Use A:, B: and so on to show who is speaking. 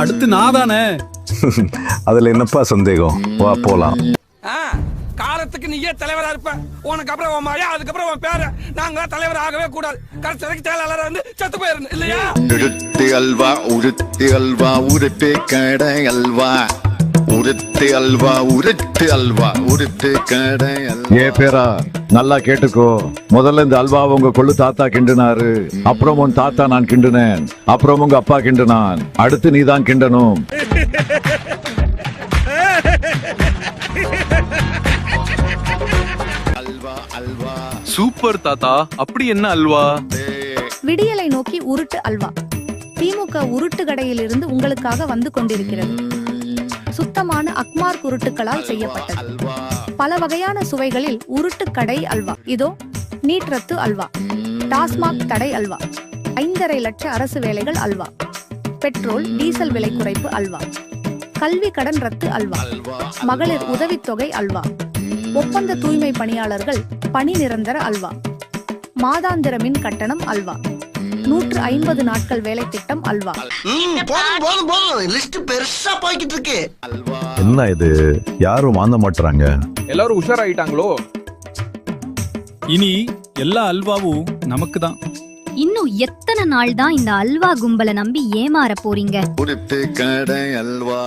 A: அடுத்து நான் தானே
B: அதுல என்னப்பா சந்தேகம்? வா போலாம்.
C: ஆ, காலத்துக்கு நீயே தலைவரா இருப்ப. உனக்கு அப்புறம் உன் மகன் அதுக்கப்புறம் உன் பேர. நாங்க தலைவர் ஆகவே கூடாது. கடைசி வரைக்கும் செயலாளரா வந்து செத்து போயிருந்து இல்லையா?
D: உருட்டு அல்வா உருட்டு அல்வா உருட்டு கடை அல்வா. உருட்டு அல்வா உருட்டு அல்வா உருட்டு கடை அல்வா.
E: ஏ பேரா நல்லா கேட்டுக்கோ. முதல்ல இந்த அல்வாவை உங்க கொள்ளு தாத்தா கிண்டுனாரு. அப்புறம் உன் தாத்தா நான் கிண்டுனேன். அப்புறம் உங்க அப்பா கிண்டுனான். அடுத்து நீ தான் கிண்டணும்.
D: அல்வா அல்வா.
F: சூப்பர் தாத்தா. அப்படி என்ன அல்வா?
G: விடியலை நோக்கி உருட்டு அல்வா. திமுக உருட்டு கடையிலிருந்து உங்களுக்காக வந்து கொண்டிருக்கிறது. சுத்தமான அக்மார் குருட்டுகளால் செய்யப்பட்டது. பல வகையான சுவைகளில் உருட்டு கடை அல்வா. இதோ நீட் ரத்து அல்வா. டாஸ்மாக் தடை அல்வா. ஐந்தரை லட்ச அரசு வேலைகள் அல்வா. பெட்ரோல் டீசல் விலை குறைப்பு அல்வா. கல்வி கடன் ரத்து அல்வா. மகளிர் உதவித்தொகை அல்வா. ஒப்பந்த தூய்மை பணியாளர்கள் பணி நிரந்தர அல்வா. மாதாந்திர மின் கட்டணம் அல்வா. நூற்று ஐம்பது நாட்கள் வேலை திட்டம் அல்வா.
B: என்ன இது? யாரும் வாங்க மாட்டுறாங்க
F: எல்லாரும் உஷாராயிட்டாங்களோ?
A: இனி எல்லா அல்வாவும் நமக்கு தான்
H: இன்னும் எத்தனை நாள் தான் இந்த அல்வா கும்பலை நம்பி ஏமாற போறீங்க?
D: கடை அல்வா.